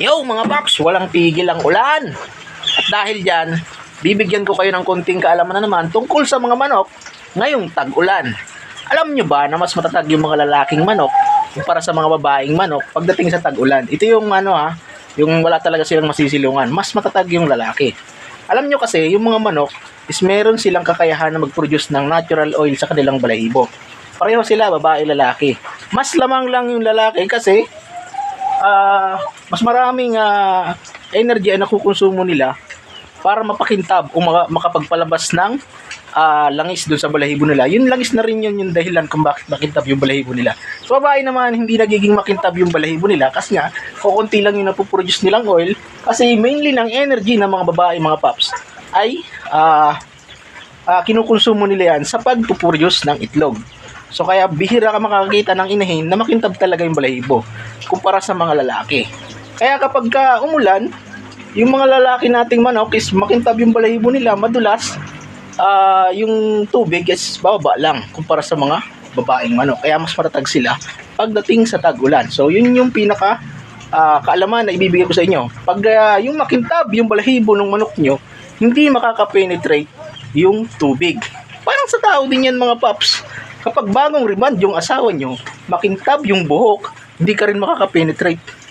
Yo mga paps, walang tigil ang ulan. At dahil dyan, bibigyan ko kayo ng konting kaalaman na naman tungkol sa mga manok ngayong tag-ulan. Alam nyo ba na mas matatag yung mga lalaking manok kumpara sa mga babaeng manok pagdating sa tag-ulan? Ito yung ano ha, yung wala talaga silang masisilungan. Mas matatag yung lalaki. Alam nyo kasi, yung mga manok is meron silang kakayahan na mag-produce ng natural oil sa kanilang balahibo. Pareho sila, babae, lalaki. Mas lamang lang yung lalaki kasi ah mas maraming ah, energy ang nakukonsumo nila para mapakintab o maka- makapagpalabas ng ah, langis doon sa balahibo nila. Yung langis na rin yun yung dahilan kung bakit makintab yung balahibo nila. Sa babae naman, hindi nagiging makintab yung balahibo nila kasi nga, kukunti lang yung napoproduce nilang oil kasi mainly ng energy ng mga babae, mga paps, ay ah ah, kinukonsumo nila yan sa pagpuproduce ng itlog. So kaya bihira ka makakita ng inahin na makintab talaga yung balahibo kumpara sa mga lalaki. Kaya kapag ka umulan, yung mga lalaki nating manok is makintab yung balahibo nila, madulas, ah, yung tubig is bababa lang kumpara sa mga babaeng manok. Kaya mas matatag sila pagdating sa tag-ulan. So yun yung pinaka ah, kaalaman na ibibigay ko sa inyo. Pag ah, yung makintab yung balahibo ng manok nyo, hindi makaka-penetrate yung tubig. Parang sa tao din yan mga paps. Kapag bagong remand yung asawa nyo, makintab yung buhok, hindi ka rin makaka-penetrate